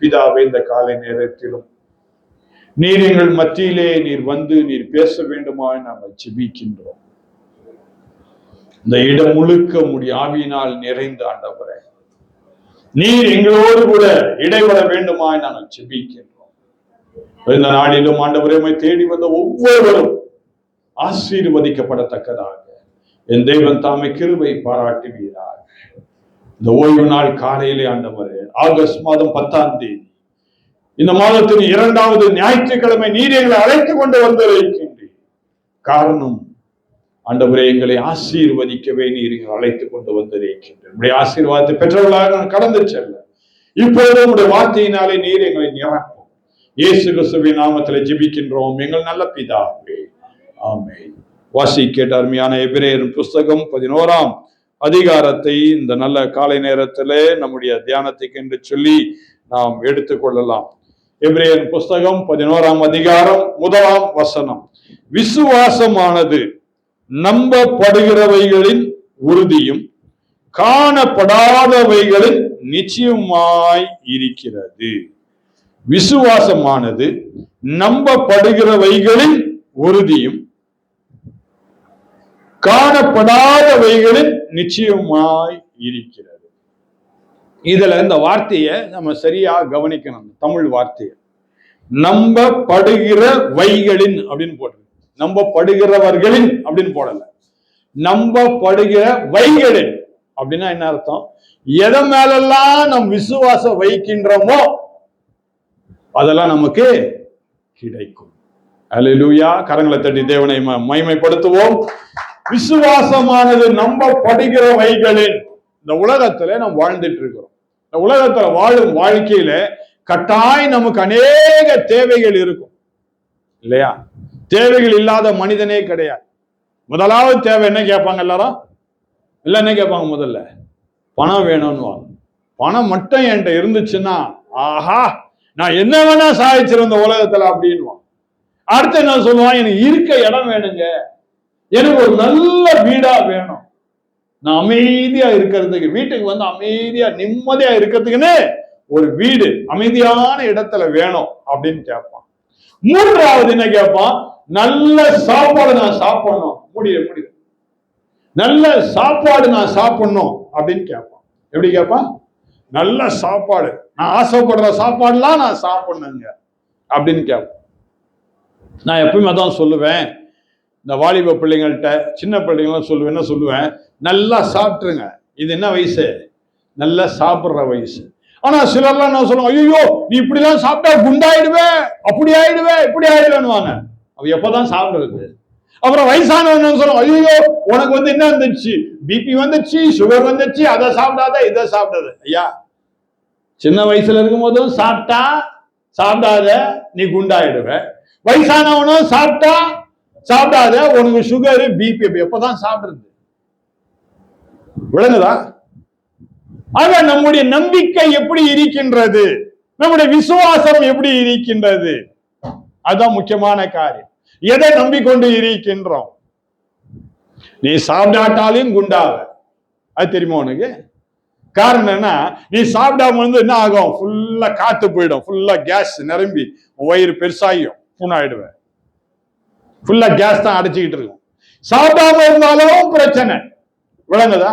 பிதாவே இந்த காலை நேரத்திலும். நீர் எங்கள் மத்தியிலே நீர் வந்து நீர் பேச வேண்டுமா நாங்கள் ஜெபிக்கின்றோம். இந்த இடம் முழுக்க முடிய ஆவியினால் நிறைந்த ஆண்டவரே. நீர் எங்களோடு கூட இடைவர வேண்டுமா நாங்கள் ஜெபிக்கின்றோம். இந்த நாளிலும் ஆண்டவரே தேடி வந்த ஒவ்வொருவரும் ஆசீர்வதிக்கப்படத்தக்கதாக. என் தேவன் தாமை கிருபை பாராட்டுவீராக. இந்த ஓய்வு நாள் காலையிலே ஆண்டவரே ஆகஸ்ட் மாதம் பத்தாம் தேதி. இந்த மாதத்தின் இரண்டாவது ஞாயிற்றுக்கிழமை நீர் எங்களை அழைத்து கொண்டு வந்திருக்கின்றீர். காரணம் ஆண்டவரே எங்களை ஆசீர்வதிக்கவே நீர் அழைத்து கொண்டு வந்திருக்கின்றேன் உடைய ஆசீர்வாதத்தை பெற்றவர்களாக நான் கடந்து செல்ல. இப்பொழுது உடைய வார்த்தையினாலே நீர் எங்களை நிரப்பும். இயேசு கிறிஸ்துவின் நாமத்தில் ஜெபிக்கின்றோம். எங்கள் நல்ல பிதாவே. ஆமே வாசி கேட்ட அருமையான எபிரேயர் புஸ்தகம் பதினோராம் அதிகாரத்தை இந்த நல்ல காலை நேரத்திலே நம்முடைய தியானத்துக்கு என்று சொல்லி நாம் எடுத்துக்கொள்ளலாம். எபிரேயர் புஸ்தகம் பதினோராம் அதிகாரம் முதலாம் வசனம். விசுவாசமானது நம்பப்படுகிறவைகளின் உறுதியும் காணப்படாதவைகளின் நிச்சயமாய் இருக்கிறது. விசுவாசமானது நம்பப்படுகிறவைகளின் உறுதியும் காணப்படாதவைகளில் நிச்சயமாய் இருக்கிறது. இதுல இந்த வார்த்தையை நம்ம சரியா கவனிக்கணும். தமிழ் வார்த்தையை. நம்பப்படுகிற வைகளின் அப்படின்னு போட்டு நம்பப்படுகிறவர்களின் அப்படின்னு போடல. நம்பப்படுகிற வைகளின் அப்படின்னா என்ன அர்த்தம்? எதை மேலெல்லாம் நம் விசுவாசம் வைக்கின்றோமோ அதெல்லாம் நமக்கு கிடைக்கும். அல்லேலூயா கரங்களை தட்டி தேவனை ம- மகிமைப்படுத்துவோம். விசுவாசமானது நம்பப்படுகிற வைகளின் இந்த உலகத்துல நாம் வாழ்ந்துட்டு இருக்கிறோம் இந்த உலகத்துல வாழும் வாழ்க்கையில கட்டாயம் நமக்கு அநேக தேவைகள் இருக்கும். இல்லையா? தேவைகள் இல்லாத மனிதனே கிடையாது. முதலாவது தேவை என்ன கேட்பாங்க எல்லாரும்? இல்ல என்ன கேட்பாங்க முதல்ல? பணம் வேணும்னு பணம் மட்டும் என்கிட்ட இருந்துச்சுன்னா ஆஹா நான் என்ன வேணா சாதிச்சிருந்த உலகத்துல அப்படின்வான் அடுத்து என்ன சொல்லுவான் எனக்கு இருக்க இடம் வேணுங்க. எனக்கு ஒரு நல்ல வீடா வேணும். நான் அமைதியா இருக்கிறதுக்கு வீட்டுக்கு வந்து அமைதியா நிம்மதியா இருக்கிறதுக்குன்னு ஒரு வீடு அமைதியான இடத்துல வேணும் அப்படின்னு கேட்பான். மூன்றாவது என்ன கேட்பான்? நல்ல சாப்பாடு நான் சாப்பிடணும். முடிய முடியும் நல்ல சாப்பாடு நான் சாப்பிடணும் அப்படின்னு கேட்பான். எப்படி கேட்பான்? நல்ல சாப்பாடு. நான் ஆசைப்படுற சாப்பாடுலாம் நான் சாப்பிடணுங்க அப்படின்னு கேட்பான். நான் எப்பயுமே அதான் சொல்லுவேன். இந்த வாலிப பிள்ளைங்கள்ட்ட சின்ன பிள்ளைங்களாம் சொல்லுவேன் என்ன சொல்லுவேன்? நல்லா சாப்பிட்ருங்க இது என்ன வயசு? நல்லா சாப்பிட்ற வயசு. ஆனா சிலர்லாம் என்ன சொல்லுவாங்க ஐயோ நீ இப்படிலாம் சாப்பிட்டா குண்டாயிடுவேன் அப்படி ஆயிடுவேன் இப்படி ஆயிடுவேன்னுவாங்க. அவ எப்பதான் சாப்பிடுறது? அப்புறம் வயசானவன் சொல்லுவோம் ஐயோ உனக்கு வந்து என்ன வந்துச்சு? பிபி வந்துச்சு சுகர் வந்துச்சு அதை சாப்பிடாத இதை சாப்பிடாத. ஐயா சின்ன வயசுல இருக்கும் போதும் சாப்பிட்டா சாப்பிடாத நீ குண்டாயிடுவ. வயசானவனும் சாப்பிட்டா சாப்பிடாத உனக்கு சுகரு பிபி எப்பதான் சாப்பிடுறது? விளங்குதா? ஆக நம்முடைய நம்பிக்கை எப்படி இருக்கின்றது? நம்முடைய விசுவாசம் எப்படி இருக்கின்றது? அதுதான் முக்கியமான காரியம். எதை நம்பிக்கொண்டு இருக்கின்றோம்? நீ சாப்பிடாட்டாலையும் குண்டாவ. அது தெரியுமா உனக்கு? காரணம் என்ன? நீ சாப்பிடாம வந்து என்ன ஆகும்? ஃபுல்லா காத்து போயிடும். ஃபுல்லா கேஸ் நிரம்பி வயிறு பெருசாகியும் புண்ணாயிடுவேன் ஃபுல்லா கேஸ் தான் அடைச்சிக்கிட்டு இருக்கும். சாப்பிடாம இருந்தாலும் பிரச்சனை. விளங்குதா?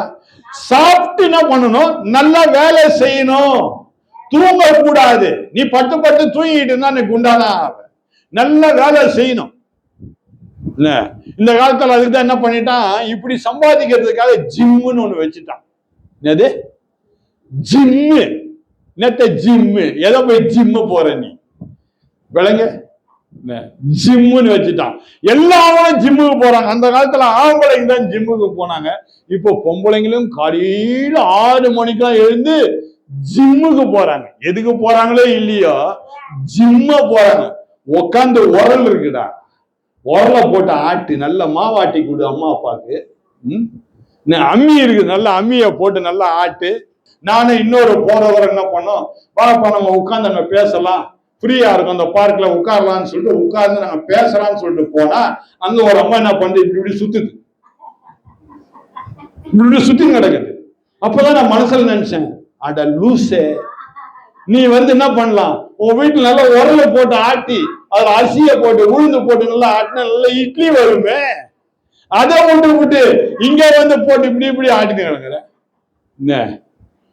சாப்பிட்டு என்ன பண்ணணும். நல்லா வேலை செய்யணும். தூங்க கூடாது நீ பட்டு பட்டு தூங்கிட்டு இருந்தா நீ குண்டானா நல்ல வேலை செய்யணும். இந்த காலத்துல அதுக்கு தான் என்ன பண்ணிட்டான்? இப்படி சம்பாதிக்கிறதுக்காக ஜிம்முன்னு ஒண்ணு வச்சுட்டான். என்னது? ஜிம்மு. நேத்த ஜிம்மு? எதை போய் ஜிம்மு போற நீ. விளங்க. ஜிம்முன்னு வச்சுட்டான். எல்லாரும் ஜிம்முக்கு போறாங்க. அந்த காலத்துல ஆம்பளைங்க தான் ஜிம்முக்கு போனாங்க. இப்போ பொம்பளைங்களும் காலையில ஆறு மணிக்கெல்லாம் எழுந்து ஜிம்முக்கு போறாங்க. எதுக்கு போறாங்களோ இல்லையோ ஜிம்ம போறாங்க. உட்காந்து உரல் இருக்குடா. உரலை போட்டு ஆட்டு நல்ல மாவாட்டி கொடு அம்மா அப்பாவுக்கு. ம்? அம்மி இருக்கு. நல்ல அம்மியை போட்டு நல்லா ஆட்டு. நானும் இன்னொரு போறவரை என்ன பண்ணோம்? வாப்பா நம்ம உட்காந்து நம்ம பேசலாம். ஃப்ரீயா இருக்கும். அந்த பார்க்ல உட்காரலாம்னு சொல்லிட்டு உட்கார்ந்து நாங்க பேசலாம்னு சொல்லிட்டு போனா அங்க ஒரு அம்மா என்ன பண்ணுது? இப்படி இப்படி சுத்துது. இப்படி இப்படி சுத்தி கிடக்குது. அப்பதான் நான் மனசுல நினைச்சேன் அட லூசே. நீ வந்து என்ன பண்ணலாம்? உன் வீட்டுல நல்லா உரல போட்டு ஆட்டி அதுல அரிசிய போட்டு உளுந்து போட்டு நல்லா ஆட்டினா நல்லா இட்லி வருமே. அதை விட்டு விட்டு இங்க வந்து போட்டு இப்படி இப்படி ஆட்டிட்டு கிடக்குற. என்ன?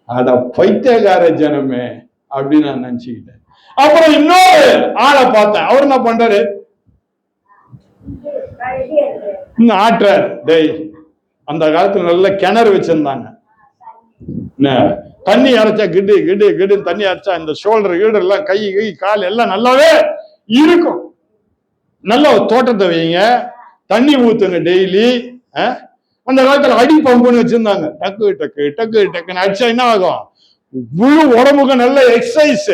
அட பைத்தியக்கார ஜனமே அப்படின்னு நான் நினைச்சுக்கிட்டேன். அப்புறம் இன்னொரு ஆளை பார்த்தேன். அவர் என்ன பண்றாரு? இன்னும் ஆட்டுறாரு. டேய் அந்த காலத்துல நல்ல கிணறு வச்சிருந்தாங்க. என்ன, தண்ணி அரைச்சா கிடு கிடு கிடு தண்ணி அரைச்சா இந்த ஷோல்டர் கீடு எல்லாம் கை கை கால் எல்லாம் நல்லாவே இருக்கும். நல்ல தோட்டத்தை வைங்க. தண்ணி ஊத்துங்க டெய்லி. அந்த காலத்துல அடி பம்புன்னு வச்சிருந்தாங்க. டக்கு டக்கு டக்கு டக்குன்னு அடிச்சா என்ன ஆகும்? முழு உடம்புக்கு நல்ல எக்ஸசைஸ்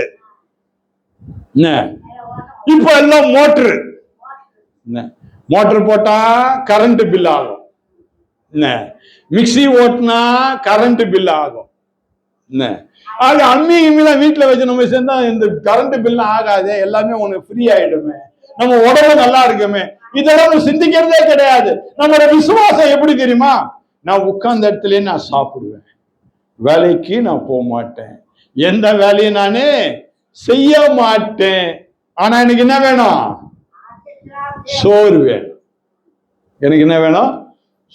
இப்ப எல்லாம் மோட்ரு. என்ன? மோட்டர் போட்டா கரண்ட் பில் ஆகும். என்ன? ஓட்டினா கரண்ட் பில் ஆகும். என்ன? அது அம்மி இம்மிலாம் வீட்டுல வச்சு நம்ம சேர்ந்தா இந்த கரண்ட் பில் ஆகாது எல்லாமே உனக்கு ஃப்ரீ ஆயிடுமே. நம்ம உடம்பு நல்லா இருக்குமே. இதெல்லாம் நம்ம சிந்திக்கிறதே கிடையாது. நம்மளோட விசுவாசம் எப்படி தெரியுமா? நான் உட்கார்ந்த இடத்துலயே நான் சாப்பிடுவேன். வேலைக்கு நான் போக மாட்டேன். எந்த வேலையும் நானே செய்ய மாட்டேன் ஆனா எனக்கு என்ன வேணும்? சோறு வேணும். எனக்கு என்ன வேணும்?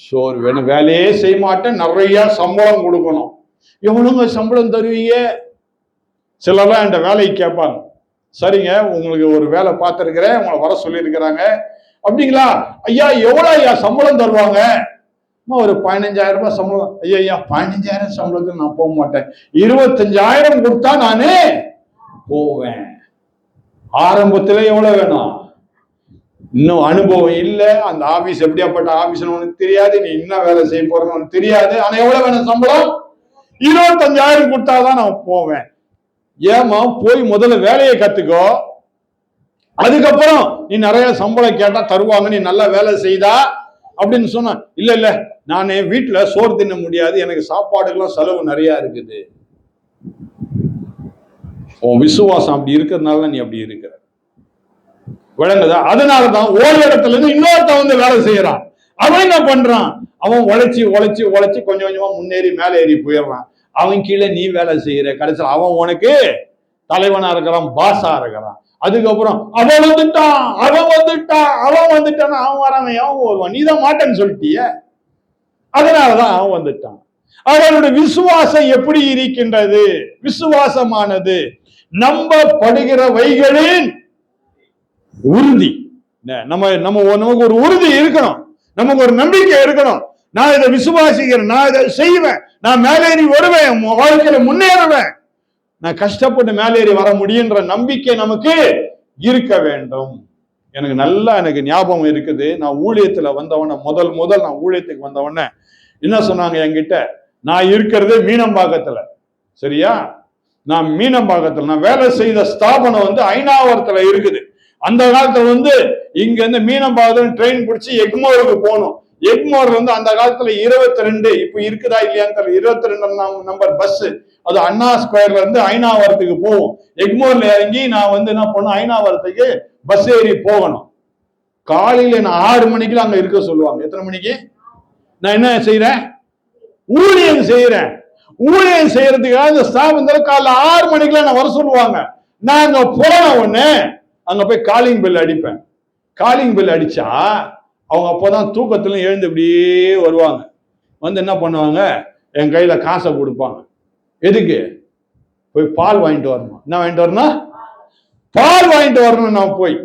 சோறு வேணும். வேலையே செய்ய மாட்டேன் நிறைய சம்பளம் கொடுக்கணும். எவ்வளவுங்க சம்பளம் தருவீங்க? சிலர்லாம் என்கிட்ட வேலைக்கு கேட்பாங்க. சரிங்க உங்களுக்கு ஒரு வேலை பார்த்துருக்கிறேன். உங்களை வர சொல்லியிருக்கிறாங்க. அப்படிங்களா? ஐயா எவ்வளோ ஐயா சம்பளம் தருவாங்க? ஒரு பதினஞ்சாயிரம் ரூபாய் சம்பளம். ஐயா ஐயா பதினஞ்சாயிரம் சம்பளத்துக்கு நான் போக மாட்டேன். இருபத்தஞ்சாயிரம் கொடுத்தா நானே போவேன். ஆரம்பத்துல எவ்வளவு வேணும்? இன்னும் அனுபவம் இல்லை. அந்த ஆபீஸ் எப்படியாப்பட்ட ஆபீஸ் உனக்கு தெரியாது. நீ என்ன வேலை செய்ய போறன்னு உனக்கு தெரியாது. ஆனா எவ்வளவு வேணும்? சம்பளம்? இருபத்தஞ்சாயிரம் கொடுத்தாதான் நான் போவேன். ஏமா போய் முதல்ல வேலையை கத்துக்கோ. அதுக்கப்புறம் நீ நிறைய சம்பளம் கேட்டா தருவாங்க. நீ நல்லா வேலை செய்தா அப்படின்னு சொன்ன. இல்ல இல்ல நானே வீட்டுல சோறு தின்ன முடியாது. எனக்கு சாப்பாடுக்கெல்லாம் செலவு நிறைய இருக்குது. உன் விசுவாசம் அப்படி இருக்கிறதுனால நீ அப்படி இருக்கிற. விளங்குதா? அதனாலதான் ஒரு இடத்துல இருந்து இன்னொருத்தன் வந்து வேலை செய்யறான். அவன் என்ன பண்றான்? அவன் உழைச்சி உழைச்சி உழைச்சி கொஞ்சம் கொஞ்சமா முன்னேறி மேலே ஏறி போயிடுறான். அவன் கீழே நீ வேலை செய்யற. கடைசியில் அவன் உனக்கு தலைவனா இருக்கிறான் பாஸா இருக்கிறான். அதுக்கப்புறம் அவன் வந்துட்டான் அவன் வந்துட்டான் அவன் வந்துட்டான் அவன் வரான் அவன் வருவான்? நீ தான் மாட்டேன்னு சொல்லிட்டிய? அதனாலதான் அவன் வந்துட்டான். அவனுடைய விசுவாசம் எப்படி இருக்கின்றது? விசுவாசமானது. நம்பப்படுகிறவைகளின் உறுதி. நம்ம நம்ம நமக்கு ஒரு உறுதி இருக்கணும். நமக்கு ஒரு நம்பிக்கை இருக்கணும். நான் இதை விசுவாசிக்கிறேன் நான் இதை செய்வேன். நான் மேலேறி வருவேன் வாழ்க்கையில முன்னேறுவேன். நான் கஷ்டப்பட்டு மேலேறி வர முடியுன்ற நம்பிக்கை நமக்கு இருக்க வேண்டும். எனக்கு நல்லா எனக்கு ஞாபகம் இருக்குது. நான் ஊழியத்துல வந்தவன முதல் முதல் நான் ஊழியத்துக்கு வந்தவன. என்ன சொன்னாங்க என்கிட்ட? நான் இருக்கிறது மீனம்பாக்கத்துல. சரியா? நான் மீனம்பாக்கத்தில் நான் வேலை செய்த ஸ்தாபனம் வந்து ஐநாவரத்துல இருக்குது. அந்த காலத்துல வந்து இங்க இருந்து மீனம்பாக்கத்துல ட்ரெயின் பிடிச்சி எக்மோருக்கு போகணும். எக்மோர் வந்து அந்த காலத்துல இருபத்தி ரெண்டு இப்ப இருக்குதா இல்லையான்னு தெரியல. இருபத்தி ரெண்டு நம்பர் பஸ் அது அண்ணா ஸ்கொயர்ல இருந்து ஐநாவரத்துக்கு போகும் எக்மோர்ல இறங்கி நான் வந்து என்ன பண்ணும் ஐநாவரத்துக்கு பஸ் ஏறி போகணும். காலையில நான் ஆறு மணிக்குலாம் அங்க இருக்க சொல்லுவாங்க. எத்தனை மணிக்கு? நான் என்ன செய்யறேன் ஊழியம் செய்யறேன் ஊழியம் செய்யறதுக்காக இந்த ஸ்தாபனத்தில் காலைல ஆறு மணிக்கெல்லாம் நான் வர சொல்லுவாங்க. நான் அங்க போன உடனே அங்க போய் காலிங் பெல் அடிப்பேன். காலிங் பெல் அடிச்சா அவங்க அப்போதான் தூக்கத்துல எழுந்து இப்படியே வருவாங்க. வந்து என்ன பண்ணுவாங்க? என் கையில காசை கொடுப்பாங்க. எதுக்கு? போய் பால் வாங்கிட்டு வரணும். என்ன வாங்கிட்டு வரணும்? பால் வாங்கிட்டு வரணும் நான் போய்.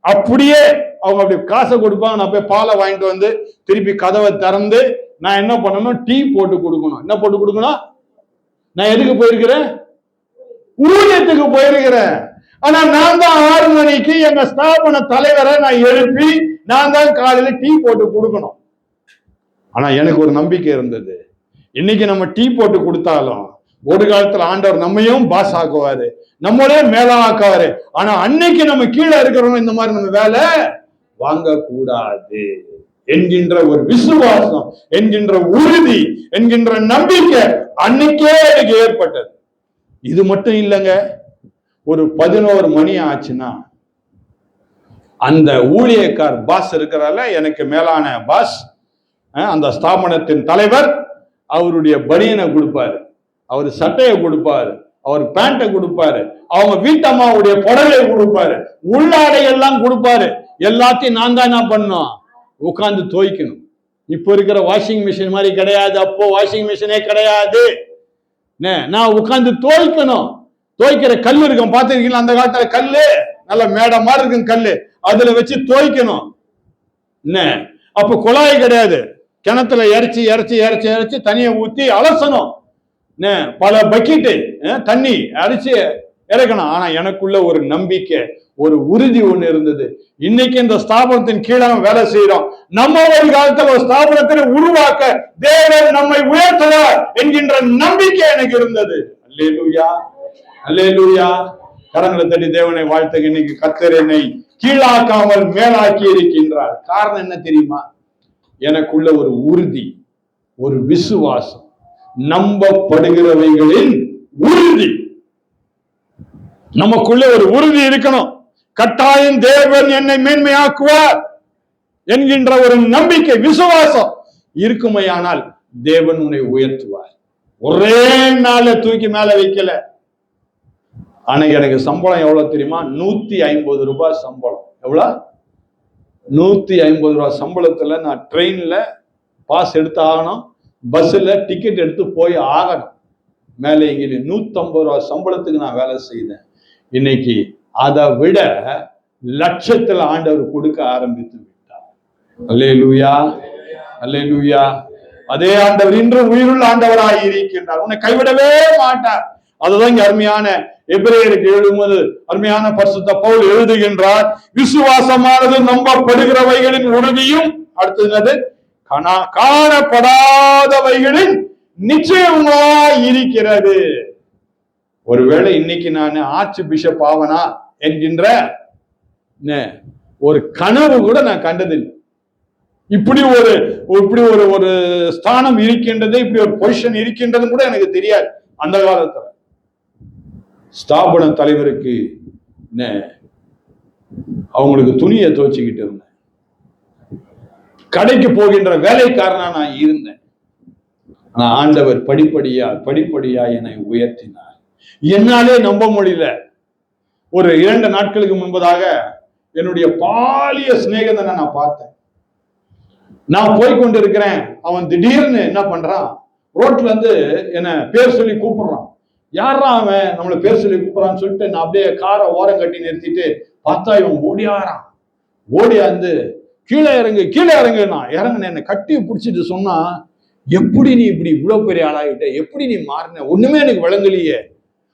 அப்படியே அவங்க அப்படி காசை கொடுப்பாங்க. நான் போய் பாலை வாங்கிட்டு வந்து திருப்பி கதவை திறந்து நான் என்ன பண்ணணும்? டீ போட்டு கொடுக்கணும். என்ன போட்டு கொடுக்கணும்? நான் எதுக்கு போயிருக்கிறேன்? ஊழியத்துக்கு போயிருக்கிறேன். ஆனா நான் தான் ஆறு மணிக்கு எங்க ஸ்தாபன தலைவரை நான் எழுப்பி நான் தான் காலையில டீ போட்டு கொடுக்கணும். ஆனா எனக்கு ஒரு நம்பிக்கை இருந்தது. இன்னைக்கு நம்ம டீ போட்டு கொடுத்தாலும் ஒரு காலத்துல ஆண்டவர் நம்மையும் பாஸ் ஆக்குவாரு நம்மளே மேலாக்குவாரு ஆனா அன்னைக்கு நம்ம கீழே இருக்கிறவங்க இந்த மாதிரி நம்ம வேலை வாங்க கூடாது என்கின்ற ஒரு விசுவாசம் என்கின்ற உறுதி என்கின்ற நம்பிக்கை அன்னைக்கே எனக்கு ஏற்பட்டது. இது மட்டும் இல்லைங்க ஒரு பதினோரு மணி ஆச்சுன்னா அந்த ஊழியக்கார் பாஸ் இருக்கிறால எனக்கு மேலான பாஸ் அந்த ஸ்தாபனத்தின் தலைவர் அவருடைய பனியனை கொடுப்பாரு. அவர் சட்டையை கொடுப்பாரு அவர் பேண்ட்டை கொடுப்பாரு அவங்க வீட்டம்மாவுடைய புடவை கொடுப்பாரு. உள்ளாடை எல்லாம் கொடுப்பாரு. எல்லாத்தையும் நான் தான் என்ன பண்ணோம் உட்காந்து துவைக்கணும். இப்போ இருக்கிற வாஷிங் மிஷின் மாதிரி கிடையாது அப்போ வாஷிங் மிஷினே கிடையாது. என்ன, நான் உட்காந்து துவைக்கணும். துவைக்கிற கல் இருக்கும் பார்த்துருக்கீங்களா? அந்த காலத்துல கல்லு நல்ல மேடை மாதிரி இருக்கும் கல்லு. அதுல வச்சு துவைக்கணும். என்ன அப்ப குழாய் கிடையாது. கிணத்துல இறச்சி இறச்சி இறச்சி இறச்சி தண்ணியை ஊத்தி அலசணும். என்ன பல பக்கெட்டு தண்ணி அடிச்சு இறக்கணும். ஆனா எனக்குள்ள ஒரு நம்பிக்கை ஒரு உறுதி ஒண்ணு இருந்தது. இன்னைக்கு இந்த ஸ்தாபனத்தின் கீழே வேலை செய்யறோம் நம்ம ஒரு காலத்துல ஒரு ஸ்தாபனத்தை உருவாக்க தேவர் நம்மை உயர்த்துவார் என்கின்ற நம்பிக்கை எனக்கு இருந்தது. அல்லே லூயா கரங்களை தட்டி தேவனை வாழ்த்துங்க இன்னைக்கு கத்தர் என்னை கீழாக்காமல் மேலாக்கி இருக்கின்றார். காரணம் என்ன தெரியுமா? எனக்குள்ள ஒரு உறுதி ஒரு விசுவாசம் நம்பப்படுகிறவைகளின் உறுதி. நமக்குள்ள ஒரு உறுதி இருக்கணும். கட்டாயம் தேவன் என்னை மேன்மையாக்குவார் என்கின்ற ஒரு நம்பிக்கை விசுவாசம் இருக்குமையானால் தேவன் உன்னை உயர்த்துவார். ஒரே நாள்ல தூக்கி மேல வைக்கல. ஆனா எனக்கு சம்பளம் எவ்வளவு தெரியுமா? நூத்தி ஐம்பது ரூபாய் சம்பளம். எவ்வளவு நூத்தி ஐம்பது ரூபாய் சம்பளத்துல நான் ட்ரெயின்ல பாஸ் எடுத்து ஆகணும் பஸ்ஸில் டிக்கெட் எடுத்து போய் ஆகணும். மேலே இங்கே நூற்றம்பது ரூபா சம்பளத்துக்கு நான் வேலை செய்தேன். இன்னைக்கு அதை விட லட்சத்தில் ஆண்டவர் கொடுக்க ஆரம்பித்து விட்டார். அல்லே லூயா அல்லே லூயா அதே ஆண்டவர் இன்று உயிருள்ள ஆண்டவராய் இருக்கின்றார். உன்னை கைவிடவே மாட்டார். அதுதான் இங்க அருமையான எபிரேயருக்கு எழுதும்போது அருமையான பரிசுத்த பவுல் எழுதுகின்றார். விசுவாசமானது நம்பப்படுகிறவைகளின் உறுதியும் அடுத்தது காணப்படாதவைகளின் நிச்சயமா இருக்கிறது. ஒருவேளை இன்னைக்கு நான் ஆர்ச் பிஷப் ஆவனா? என்கின்ற என்ன, ஒரு கனவு கூட நான் கண்டதில்லை. இப்படி ஒரு இப்படி ஒரு ஒரு ஸ்தானம் இருக்கின்றது இப்படி ஒரு பொசிஷன் இருக்கின்றது கூட எனக்கு தெரியாது. அந்த காலத்துல. ஸ்தாபன தலைவருக்கு என்ன, அவங்களுக்கு துணியை துவச்சிக்கிட்டு இருந்தேன். கடைக்கு போகின்ற வேலைக்காரனா நான் இருந்தேன். ஆனா ஆண்டவர் படிப்படியா படிப்படியா என்னை உயர்த்தினார். என்னாலே நம்ப முடியல. ஒரு இரண்டு நாட்களுக்கு முன்பதாக என்னுடைய பாலிய சிநேகிதனை நான் பார்த்தேன். நான் போய் கொண்டிருக்கிறேன். அவன் திடீர்னு என்ன பண்றான்? ரோட்ல இருந்து என்ன பேர் சொல்லி கூப்பிடுறான். யாரா அவன்? நம்மள பேர் சொல்லி கூப்பிடறான்னு சொல்லிட்டு நான் அப்படியே காரை ஓரம் கட்டி நிறுத்திட்டு பார்த்தா இவன் ஓடியாரான். ஓடியாந்து கீழே இறங்கு கீழே இறங்குனா? இறங்குன என்னை கட்டி பிடிச்சிட்டு சொன்னா எப்படி நீ இப்படி இவ்வளவு பெரிய ஆளாகிட்ட? எப்படி நீ மாறின? ஒண்ணுமே எனக்கு விளங்கலையே.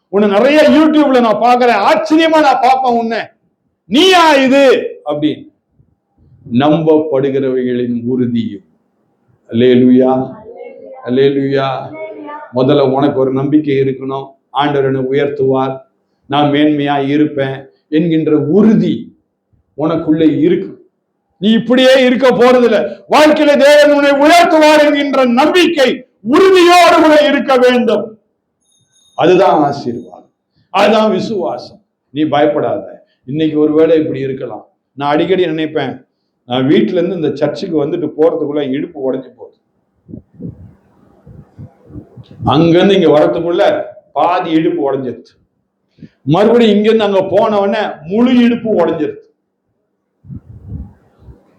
உன்னை நிறைய யூடியூப்ல நான் பாக்குறேன் ஆச்சரியமா நான் பார்ப்பேன் உன்னை. நீயா இது? அப்படின்னு. நம்பப்படுகிறவைகளின் உறுதியும். அல்லேலூயா. அல்லேலூயா. முதல்ல உனக்கு ஒரு நம்பிக்கை இருக்கணும். ஆண்டவர் என்னை உயர்த்துவார். நான் மேன்மையா இருப்பேன் என்கின்ற உறுதி உனக்குள்ளே இருக்கு. நீ இப்படியே இருக்க போறதில்ல. வாழ்க்கையில தேவன் உன்னை உயர்த்துவார் என்கின்ற நம்பிக்கை உறுதியோடு கூட இருக்க வேண்டும். அதுதான் ஆசீர்வாதம். அதுதான் விசுவாசம். நீ பயப்படாத. இன்னைக்கு ஒருவேளை இப்படி இருக்கலாம். நான் அடிக்கடி நினைப்பேன் நான் வீட்டிலேருந்து இந்த சர்ச்சுக்கு வந்துட்டு போகிறதுக்குள்ள இடுப்பு உடஞ்சி போகுது. அங்கேருந்து இங்கே வரத்துக்குள்ள பாதி இடுப்பு உடஞ்சிருது மறுபடியும் இங்கேருந்து அங்கே போனவொடனே முழு இடுப்பு உடஞ்சிருது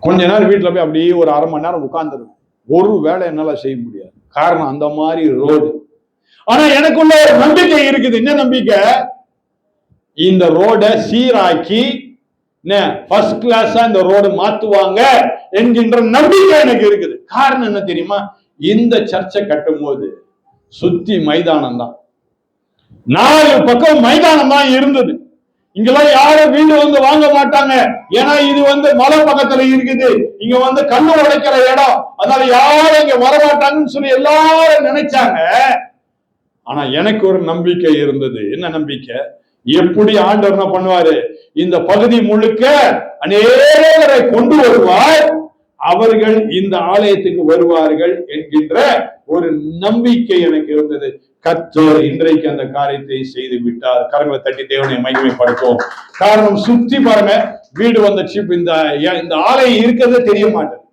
கொஞ்ச நேரம் வீட்டில் போய் அப்படியே ஒரு அரை மணி நேரம் உட்காந்துருக்கும் ஒரு வேலை என்னால் செய்ய முடியாது. காரணம் அந்த மாதிரி ரோடு ஆனா எனக்குள்ள ஒரு நம்பிக்கை இருக்குது. என்ன நம்பிக்கை? இந்த ரோடை சீராக்கி ஃபர்ஸ்ட் கிளாஸா இந்த ரோடு மாத்துவாங்க என்கின்ற நம்பிக்கை எனக்கு இருக்குது. காரணம் என்ன தெரியுமா? இந்த சர்ச்சை கட்டும் போது சுத்தி மைதானம் தான். நாலு பக்கம் மைதானம் தான் இருந்தது. இங்கெல்லாம் யாரும் வீடு வந்து வாங்க மாட்டாங்க. ஏன்னா இது வந்து மலை பக்கத்துல இருக்குது. இங்க வந்து கண்ணு உடைக்கிற இடம். அதனால யாரும் இங்க வர மாட்டாங்கன்னு சொல்லி எல்லாரும் நினைச்சாங்க. ஆனா எனக்கு ஒரு நம்பிக்கை இருந்தது. என்ன நம்பிக்கை? எப்படி ஆண்டவர் என்ன பண்ணுவாரு? இந்த பகுதி முழுக்க அநேகரை கொண்டு வருவார். அவர்கள் இந்த ஆலயத்துக்கு வருவார்கள் என்கின்ற ஒரு நம்பிக்கை எனக்கு இருந்தது. கத்தோர் இன்றைக்கு அந்த காரியத்தை செய்து விட்டார். கரங்களை தட்டி தேவனை மகிமைப்படுத்தும் காரணம் சுத்தி பாருங்க வீடு வந்த சிப் இந்த இந்த ஆலயம் இருக்கிறதே தெரிய மாட்டேன்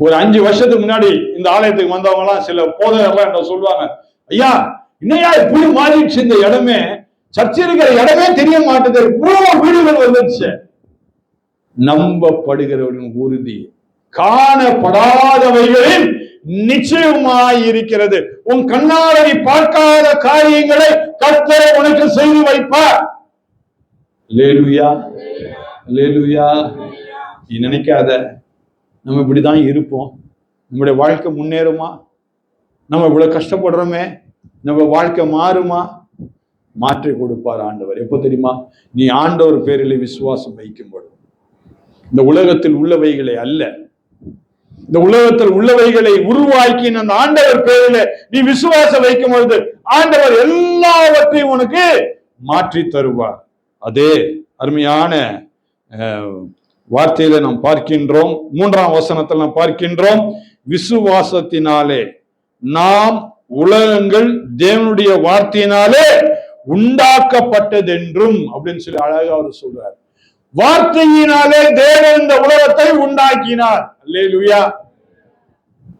ஒரு அஞ்சு வருஷத்துக்கு முன்னாடி இந்த ஆலயத்துக்கு வந்தவங்க எல்லாம் சில போதகர்லாம் என்ன சொல்லுவாங்க ஐயா இன்னையா இப்படி மாறிடுச்சு இந்த இடமே? சர்ச்சை இருக்கிற இடமே தெரிய மாட்டேது இவ்வளவு வீடுகள் வந்துருச்சு நம்பப்படுகிறவர்களின் உறுதி காணப்படாதவைகளில் நிச்சயமாய் இருக்கிறது உன் கண்ணால நீ பார்க்காத காரியங்களை கர்த்தர் உனக்கு செய்து வைப்பார். லேலுயா லேலுயா நீ நினைக்காத. நம்ம இப்படி தான் இருப்போம். நம்முடைய வாழ்க்கை முன்னேறுமா? நம்ம இவ்வளோ கஷ்டப்படுறோமே நம்ம வாழ்க்கை மாறுமா? மாற்றி கொடுப்பார் ஆண்டவர். எப்போ தெரியுமா? நீ ஆண்டவர் பேரில் விசுவாசம் வைக்கும்போது இந்த உலகத்தில் உள்ளவைகளை அல்ல. இந்த உலகத்தில் உள்ளவைகளை உருவாக்கி அந்த ஆண்டவர் பேரில் நீ விசுவாசம் வைக்கும் பொழுது ஆண்டவர் எல்லாவற்றையும் உனக்கு மாற்றி தருவார். அதே அருமையான வார்த்தையில நாம் பார்க்கின்றோம் மூன்றாம் வசனத்தில் நாம் பார்க்கின்றோம் விசுவாசத்தினாலே. நாம் உலகங்கள் தேவனுடைய வார்த்தையினாலே உண்டாக்கப்பட்டதென்றும் அப்படின்னு சொல்லி அழகா அவர் சொல்றார். வார்த்தையினாலே தேவன் இந்த உலகத்தை உண்டாக்கினார். அல்லேலூயா.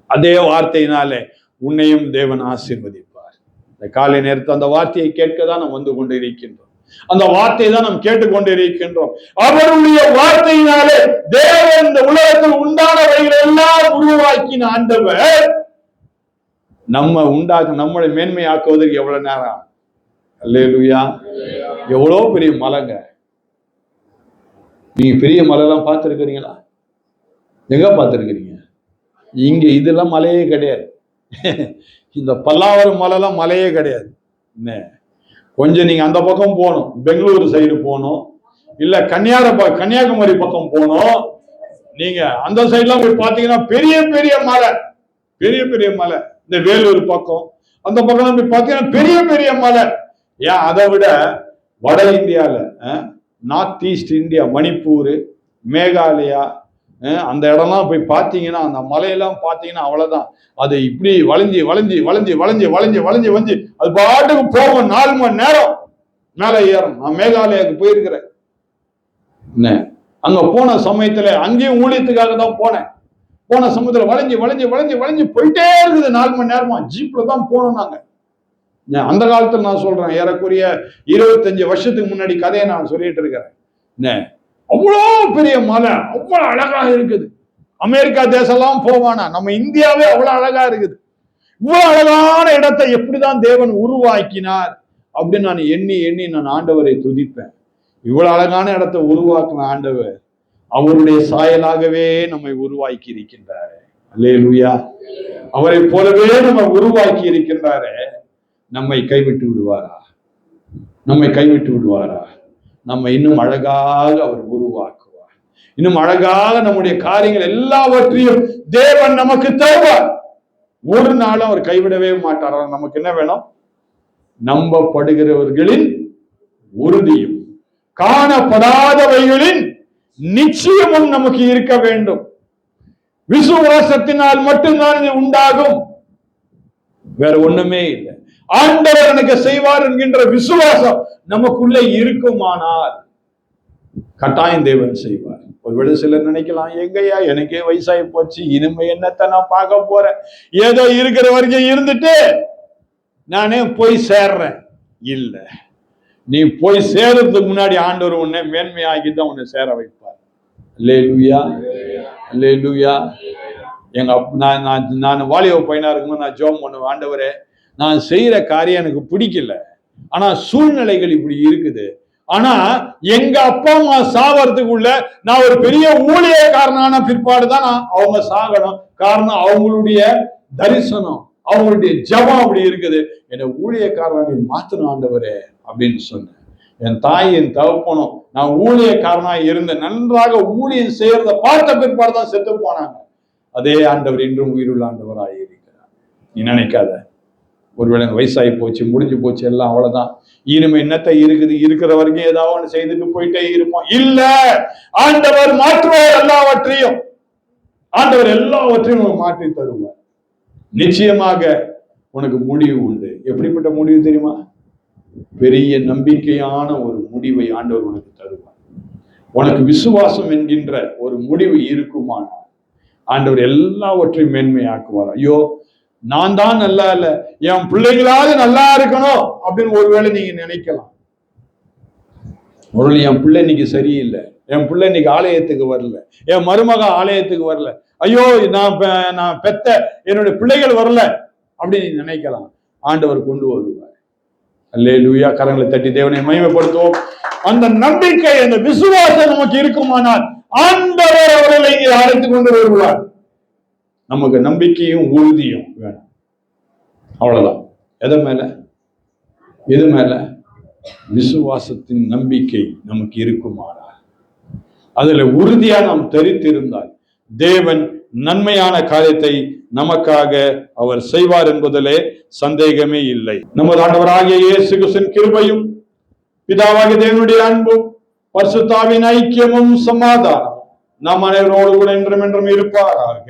அதே வார்த்தையினாலே உன்னையும் தேவன் ஆசீர்வதிப்பார். இந்த காலை நேரத்தில் அந்த வார்த்தையை கேட்க தான் நாம் வந்து கொண்டு இருக்கின்றோம் அந்த வார்த்தையை தான் நாம் கேட்டுக்கொண்டு இருக்கின்றோம் அவருடைய வார்த்தையினாலே தேவன் இந்த உலகத்தில் உண்டானவைகள் எல்லாம் உருவாக்கின ஆண்டவர் நம்ம உண்டாக்க நம்மளை மேன்மையாக்குவதற்கு எவ்வளவு நேரம்? அல்லேலுயா. எவ்வளோ பெரிய மலைங்க. நீங்க பெரிய மலைலாம் பார்த்துருக்கிறீங்களா? எங்க பார்த்துருக்கிறீங்க? இங்க இதெல்லாம் மலையே கிடையாது. இந்த பல்லாவரம் மலைலாம் மலையே கிடையாது. என்ன? கொஞ்சம் நீங்க அந்த பக்கம் போகணும். பெங்களூரு சைடு போகணும். இல்ல கன்னியார ப- கன்னியாகுமரி பக்கம் போகணும். நீங்க அந்த சைட்லாம் போய் பார்த்தீங்கன்னா பெரிய பெரிய மலை. பெரிய பெரிய மலை. இந்த வேலூர் பக்கம். அந்த பக்கம் போய் பார்த்தீங்கன்னா பெரிய பெரிய மலை. ஏன்? அதை விட வட இந்தியாவில் North East India Manipur Meghalaya அந்த இடம்லாம் போய் பார்த்தீங்கன்னா அந்த மலையெல்லாம் பார்த்தீங்கன்னா அவ்வளோதான் அது இப்படி வளைஞ்சி வளைஞ்சி வளைஞ்சி வளைஞ்சி வளைஞ்சி வளைஞ்சி வளைஞ்சி அது பாட்டுக்கு போகும். நாலு மணி நேரம் மேலே ஏறும். நான் மேகாலயாவுக்கு போயிருக்கிறேன். என்ன? அங்கே போன சமயத்தில் அங்கேயும் ஊழியத்துக்காக தான் போனேன். போன சமயத்தில் வளைஞ்சி வளைஞ்சி வளைஞ்சி வளைஞ்சி போயிட்டே இருக்குது. நாலு மணி நேரமா ஜீப்பில் தான் போனோம் நாங்கள் அந்த காலத்தில் நான் சொல்றேன் ஏறக்குறைய இருபத்தஞ்சு வருஷத்துக்கு முன்னாடி கதையை நான் சொல்லிட்டு இருக்கிறேன். என்ன? அவ்வளோ பெரிய மலை அவ்வளவு அழகா இருக்குது. அமெரிக்கா தேசம்லாம் போவானா? நம்ம இந்தியாவே அவ்வளவு அழகா இருக்குது. இவ்வளவு அழகான இடத்தை எப்படிதான் தேவன் உருவாக்கினார் அப்படின்னு நான் எண்ணி எண்ணி நான் ஆண்டவரை துதிப்பேன். இவ்வளவு அழகான இடத்தை உருவாக்கின ஆண்டவர் அவருடைய சாயலாகவே நம்மை உருவாக்கி இருக்கின்றாரு அல்லேலூயா. அவரை போலவே நம்ம உருவாக்கி இருக்கின்றாரே நம்மை கைவிட்டு விடுவாரா? நம்மை கைவிட்டு விடுவாரா? நம்ம இன்னும் அழகாக அவர் உருவாக்குவார். இன்னும் அழகாக நம்முடைய காரியங்கள் எல்லாவற்றையும் தேவன் நமக்கு தருவார். ஒரு நாளும் அவர் கைவிடவே மாட்டார். நமக்கு என்ன வேணும்? நம்பப்படுகிறவர்களின் உறுதியும் காணப்படாதவைகளின் நிச்சயமும் நமக்கு இருக்க வேண்டும். விசுவாசத்தினால் மட்டும்தான் இது உண்டாகும். வேற ஒண்ணுமே இல்லை. ஆண்டவர் எனக்கு செய்வார் என்கின்ற விசுவாசம் நமக்குள்ளே இருக்குமானால் கட்டாயம் தேவன் செய்வார். ஒருவேளை சிலர் நினைக்கலாம் எங்கய்யா எனக்கே வயசாகி போச்சு இனிமே என்னத்தை நான் பார்க்க போறேன்? ஏதோ இருக்கிற வரைக்கும் இருந்துட்டு நானே போய் சேர்றேன். இல்ல. நீ போய் சேர்றதுக்கு முன்னாடி ஆண்டவர் உன்னை மேன்மையாக்கி தான் உன்னை சேர வைப்பார். லேலுயா லேலுயா எங்க நான் நான் நான் வாலிப பையனா இருக்கும்போது நான் ஜோம் பண்ணுவேன். ஆண்டவரே நான் செய்யற காரியம் எனக்கு பிடிக்கல. ஆனா சூழ்நிலைகள் இப்படி இருக்குது. ஆனா எங்க அப்பா அம்மா சாவறதுக்குள்ள நான் ஒரு பெரிய ஊழியக்காரனான பிற்பாடு தான் நான் அவங்க சாகணும். காரணம் அவங்களுடைய தரிசனம் அவங்களுடைய ஜபம் அப்படி இருக்குது. என்னை ஊழியக்காரனை மாத்தணும் ஆண்டவரே அப்படின்னு சொன்னேன். என் தாய் என் தகப்பனும் நான் ஊழியக்காரனா இருந்த நன்றாக ஊழியம் செய்யறத பார்த்த பிற்பாடு தான் செத்து போனாங்க. அதே ஆண்டவர் இன்றும் உயிருள்ள ஆண்டவராக இருக்கிறார். நீ நினைக்காத. ஒருவேளை வயசாகி போச்சு முடிஞ்சு போச்சு எல்லாம் அவ்வளவுதான். இனிமே என்னத்தை இருக்குது? இருக்கிற வரைக்கும் ஏதாவது ஒன்று செய்துட்டு போயிட்டே இருப்போம். இல்ல! ஆண்டவர் மாற்றுவார் எல்லாவற்றையும். ஆண்டவர் எல்லாவற்றையும் மாற்றி தருவார். நிச்சயமாக உனக்கு முடிவு உண்டு. எப்படிப்பட்ட முடிவு தெரியுமா? பெரிய நம்பிக்கையான ஒரு முடிவை ஆண்டவர் உனக்கு தருவார். உனக்கு விசுவாசம் என்கின்ற ஒரு முடிவு இருக்குமானால் ஆண்டவர் எல்லாவற்றையும் மேன்மையாக்குவார். ஐயோ நான் தான் நல்லா இல்ல. என் பிள்ளைங்களாவது நல்லா இருக்கணும் அப்படின்னு ஒருவேளை நீங்க நினைக்கலாம். ஒரு என் பிள்ளை இன்னைக்கு சரியில்லை. என் பிள்ளை இன்னைக்கு ஆலயத்துக்கு வரல. என் மருமக ஆலயத்துக்கு வரல. ஐயோ நான் பெ- நான் பெத்த என்னுடைய பிள்ளைகள் வரல அப்படின்னு நீ நினைக்கலாம். ஆண்டவர் கொண்டு வருவார். அல்லே லூயா கரங்களை தட்டி தேவனை மகிமைப்படுத்துவோம். அந்த நம்பிக்கை அந்த விசுவாசம் நமக்கு இருக்குமானால் ஆண்டவர் அவர்களை இங்கே அழைத்து கொண்டு வருவார். நமக்கு நம்பிக்கையும் உறுதியும் வேணும். அவ்வளவுதான். எதை மேல? எது மேல? விசுவாசத்தின் நம்பிக்கை நமக்கு இருக்குமானால். அதுல உறுதியா நாம் தெரித்திருந்தால் தேவன் நன்மையான காரியத்தை நமக்காக அவர் செய்வார் என்பதிலே சந்தேகமே இல்லை. நமது ஆண்டவராகிய இயேசு கிருஷ்ணன் கிருபையும் பிதாவாகிய தேவனுடைய அன்பும் பரிசுத்தாவின் ஐக்கியமும் சமாதானம் நம் அனைவரோடு கூட என்றும் என்றும் இருப்பாராக.